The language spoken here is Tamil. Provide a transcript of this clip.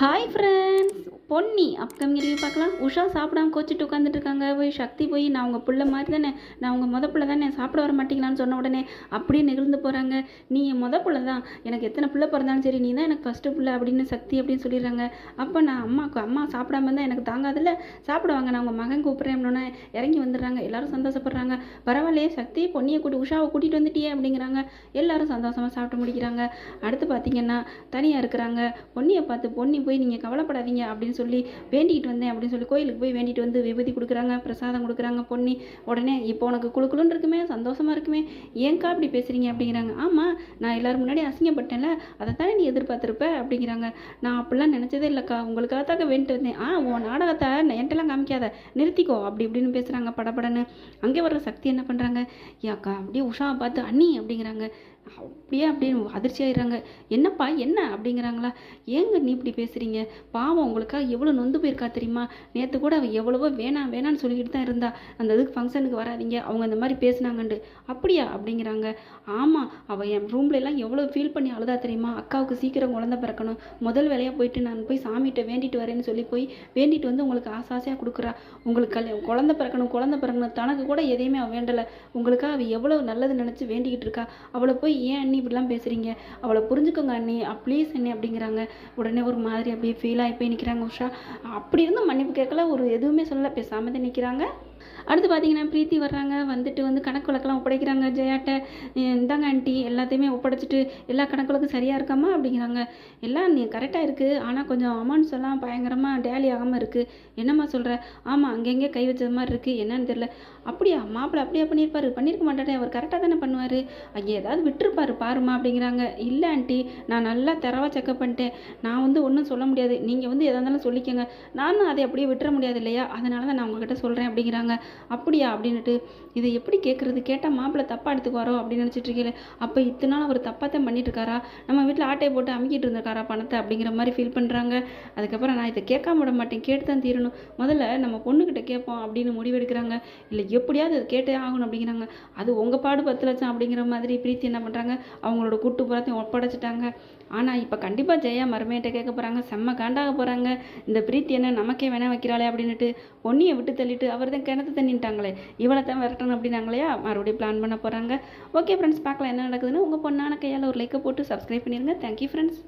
Hi friends Ponni upcoming review பார்க்கலாம். உஷா சாப்பிடாம கோச்சிட்டு உட்காந்துட்டு இருக்காங்க. போய் சக்தி போய் நான் உங்கள் பிள்ளை மாதிரி தானே. நான் உங்கள் முத பிள்ளை தானே. சாப்பிட வர மாட்டீங்களான்னு சொன்ன உடனே அப்படியே நெகிழ்ந்து போகிறாங்க நீ என் முத பிள்ளை தான். எனக்கு எத்தனை பிள்ளை பிறந்தாலும் சரி நீ தான் எனக்கு ஃபஸ்ட்டு பிள்ளை அப்படின்னு சக்தி அப்படின்னு சொல்லிடுறாங்க. அப்போ நான் அம்மாவுக்கு அம்மா சாப்பிடாம இருந்தால் எனக்கு தாங்காதில்ல. சாப்பிடுவாங்க நான் உங்கள் மகன் கூப்பிட்றேன் அப்படின்னா இறங்கி வந்துடுறாங்க. எல்லாரும் சந்தோஷப்படுறாங்க. பரவாயில்லையே சக்தி பொன்னியை கூட்டி உஷாவை கூட்டிகிட்டு வந்துட்டியே அப்படிங்கிறாங்க. எல்லாரும் சந்தோஷமாக சாப்பிட்டு முடிக்கிறாங்க. அடுத்து பார்த்தீங்கன்னா தனியாக இருக்கிறாங்க. பொன்னியை பார்த்து பொன்னி போய் நீங்கள் கவலைப்படாதீங்க அப்படின்னு சொல்லி வேண்டிகிட்டு வந்தேன் அப்படின்னு சொல்லி கோயிலுக்கு போய் வேண்டிட்டு வந்து விபூதி கொடுக்குறாங்க பிரசாதம் கொடுக்குறாங்க பொண்ணு உடனே இப்போ உனக்கு குழுக்குழுன்னு இருக்குமே சந்தோஷமாக இருக்குமே. ஏன்க்கா அப்படி பேசுகிறீங்க அப்படிங்கிறாங்க. ஆமாம் நான் எல்லோரும் முன்னாடி அசிங்கப்பட்டேன்ல அதை தானே நீ எதிர்பார்த்துருப்ப அப்படிங்கிறாங்க. நான் அப்படிலாம் நினச்சதே இல்லைக்கா உங்களுக்காக தாக்க வேண்டிட்டு வந்தேன். ஆ உன் நாடகத்தை என்கிட்டலாம் காமிக்காத நிறுத்திக்கோ அப்படி இப்படின்னு பேசுகிறாங்க படபடன்னு. அங்கே வர்ற சக்தி என்ன பண்ணுறாங்க ஏக்கா அப்படியே உஷாவை பார்த்து அண்ணி அப்படிங்கிறாங்க. அப்படியே அப்படியே அதிர்ச்சி ஆயிடுறாங்க. என்னப்பா என்ன? அப்படிங்கிறாங்களா. ஏங்க நீ இப்படி பேசுகிறீங்க பாவம் உங்களுக்காக எவ்வளோ நொந்து போயிருக்கா தெரியுமா? நேற்று கூட அவள் எவ்வளவோ வேணாம் வேணான்னு சொல்லிக்கிட்டு தான் இருந்தா. அந்த இதுக்கு ஃபங்க்ஷனுக்கு வராதீங்க. அவங்க இந்த மாதிரி பேசுனாங்கண்டு அப்படியா? அப்படிங்கிறாங்க. ஆமாம் அவள் என் ரூம்ல எல்லாம் எவ்வளோ ஃபீல் பண்ணி அழுதா தெரியுமா? அக்காவுக்கு சீக்கிரம் குழந்த பிறக்கணும். முதல் வேலையாக போயிட்டு நான் போய் சாமிகிட்ட வேண்டிட்டு வரேன்னு சொல்லி போய் வேண்டிட்டு வந்து உங்களுக்கு ஆசை ஆசையாக கொடுக்குறா. உங்களுக்கு கல்யாணம் குழந்த பிறக்கணும் குழந்த பிறக்கணும் தனக்கு கூட எதையுமே அவள் வேண்டலை. உங்களுக்காக அவள் எவ்வளோ நல்லது நினச்சி வேண்டிக்கிட்டு இருக்கா. அவளை போய் ஏன் அண்ணி இப்படிலாம் பேசுகிறீங்க அவளை புரிஞ்சுக்கோங்க அண்ணி. ப்ளீஸ் அண்ணி அப்படிங்கிறாங்க. உடனே ஒரு மாதிரி அப்படியே ஃபீல் ஆகி போய் நிற்கிறாங்க உஷா. அப்படி இருந்து மன்னிப்பு கேட்கல. ஒரு எதுவுமே சொல்லல. பேசாமல் தான் நிற்கிறாங்க அடுத்து பார்த்தீங்கன்னா பிரீத்தி வர்றாங்க வந்துட்டு வந்து கணக்கு வழக்கெல்லாம் ஒப்படைக்கிறாங்க. ஜெயாட்ட இந்தாங்க ஆண்டி எல்லாத்தையுமே ஒப்படைச்சிட்டு எல்லா கணக்கு வழக்கும் சரியாக இருக்காமா? அப்படிங்கிறாங்க. எல்லாம் நீ கரெக்டாக இருக்குது ஆனால் கொஞ்சம் அமௌண்ட்ஸ் எல்லாம் பயங்கரமாக டேலி ஆகாமல் இருக்குது என்னம்மா சொல்கிற ஆமாம் அங்கங்கே கை வச்சது மாதிரி இருக்குது என்னன்னு தெரியல. அப்படியா? மாப்பிள்ளை அப்படியே பண்ணியிருப்பாரு? பண்ணியிருக்க மாட்டாரே அவர் கரெக்டாக தானே பண்ணுவார். அங்கே ஏதாவது விட்டுருப்பாரு பாருமா அப்படிங்கிறாங்க. இல்லை ஆண்டி நான் நல்லா தரவாக செக்கப் பண்ணிட்டேன். நான் வந்து ஒன்றும் சொல்ல முடியாது. நீங்கள் வந்து எதாக இருந்தாலும் சொல்லிக்கோங்க. நானும் அதை அப்படியே விட்டுற முடியாது இல்லையா? அதனால தான் நான் உங்ககிட்ட சொல்கிறேன் அப்படிங்கிறாங்க. அப்படியா? அப்படின்னுட்டு. இதை எப்படி கேட்குறது கேட்டால் மாப்பிள்ளை தப்பாக எடுத்துக்குவாரோ அப்படின்னு நினச்சிட்டு இருக்கீங்களே. அப்போ இத்தனை நாள் அவர் தப்பாக தான் பண்ணிட்டு இருக்காரா நம்ம வீட்டில் ஆட்டையை போட்டு அமுக்கிட்டு இருந்திருக்காரா பணத்தை? அப்படிங்கிற மாதிரி ஃபீல் பண்ணுறாங்க அதுக்கப்புறம் நான் இதை கேட்காம விட மாட்டேன். கேட்டு தான் தீரணும். முதல்ல நம்ம பொண்ணுக்கிட்ட கேட்போம் அப்படின்னு முடிவெடுக்கிறாங்க. இல்லை எப்படியாவது அது கேட்டே ஆகணும் அப்படிங்கிறாங்க. அது உங்கள் பாடு பத்து லட்சம் அப்படிங்கிற மாதிரி பிரீத்தி என்ன பண்ணுறாங்க அவங்களோட கூட்டு புறத்தையும் ஒப்படைச்சிட்டாங்க. ஆனால் இப்போ கண்டிப்பாக ஜெயா மருமையிட்ட கேட்க போகிறாங்க செம்ம காண்டாக போகிறாங்க இந்த பிரீத்தி என்ன நமக்கே வேணா வைக்கிறாளே அப்படின்னுட்டு பொன்னியை விட்டு தள்ளிட்டு அவர் தான் கிணத்து தண்ணின்ட்டாங்களே இவளை தான் விரட்டணும் அப்படின்னாங்களையா? மறுபடியும் பிளான் பண்ண போகிறாங்க ஓகே ஃப்ரெண்ட்ஸ் பார்க்கலாம் என்ன நடக்குதுன்னு. உங்கள் பொண்ணான கையால் ஒரு லைக்கை போட்டு சப்ஸ்கிரைப் பண்ணிடுங்க தேங்க்யூ ஃப்ரெண்ட்ஸ்